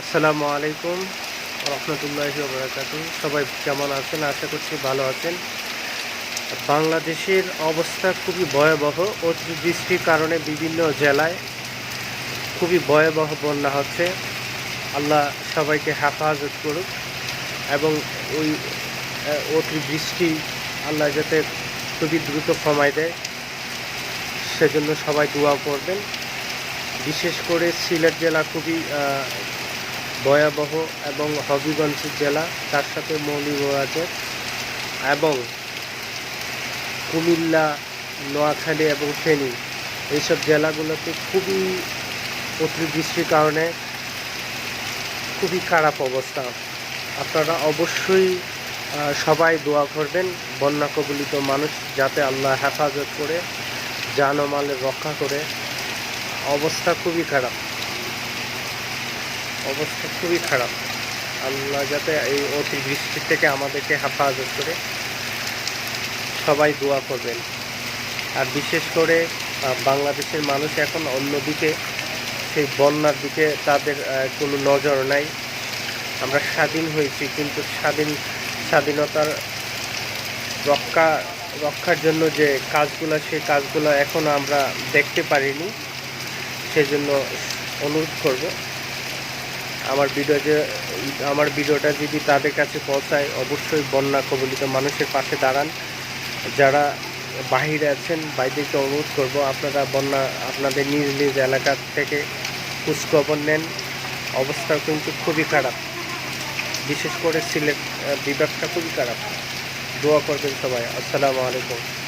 আসসালামু আলাইকুম রহমতুল্লাহি বরাকাতু। সবাই কেমন আছেন? আশা করছি ভালো আছেন। বাংলাদেশের অবস্থা খুবই ভয়াবহ। অতিবৃষ্টির কারণে বিভিন্ন জেলায় খুবই ভয়াবহ বন্যা হচ্ছে। আল্লাহ সবাইকে হেফাজত করুক এবং ওই অতিবৃষ্টি আল্লাহ যাতে খুবই দ্রুত কমায় দেয়, সেজন্য সবাই দোয়া করবেন। বিশেষ করে সিলেট জেলা খুবই ভয়াবহ এবং হবিগঞ্জ জেলা তার সাথে মৌলিবাজার এবং কুমিল্লা, নোয়াখালী এবং ফেনী। এইসব জেলাগুলোতে খুবই অতিবৃষ্টির কারণে খুবই খারাপ অবস্থা। আপনারা অবশ্যই সবাই দোয়া করবেন বন্যা কবলিত মানুষ যাতে আল্লাহ হেফাজত করে জানমালের রক্ষা করে। অবস্থা খুবই খারাপ। অবস্থা খুবই খারাপ। আল্লাহ যাতে এই অতিবৃষ্টি থেকে আমাদেরকে হেফাজত করে। সবাই দোয়া করবেন। আর বিশেষ করে বাংলাদেশের মানুষ এখন অন্যদিকে সেই বন্যার দিকে তাদের কোনো নজর নাই। আমরা স্বাধীন হয়েছি, কিন্তু স্বাধীন, স্বাধীনতার রক্ষা, রক্ষার জন্য যে কাজগুলো, সেই কাজগুলো এখনও আমরা দেখতে পারিনি। সেজন্য অনুরোধ করব। আমার ভিডিও যে আমার ভিডিওটা যদি তাদের কাছে পৌঁছায়, অবশ্যই বন্যা কবলিত মানুষের পাশে দাঁড়ান। যারা বাহিরে আছেন বাইরেকে অনুরোধ করব, আপনারা বন্যা, আপনাদের নিজ নিজ এলাকা থেকে খোঁজখবর নেন। অবস্থা কিন্তু খুবই খারাপ। বিশেষ করে সিলেট বিভাগটা খুবই খারাপ। দোয়া করবেন সবাই। আসসালামু আলাইকুম।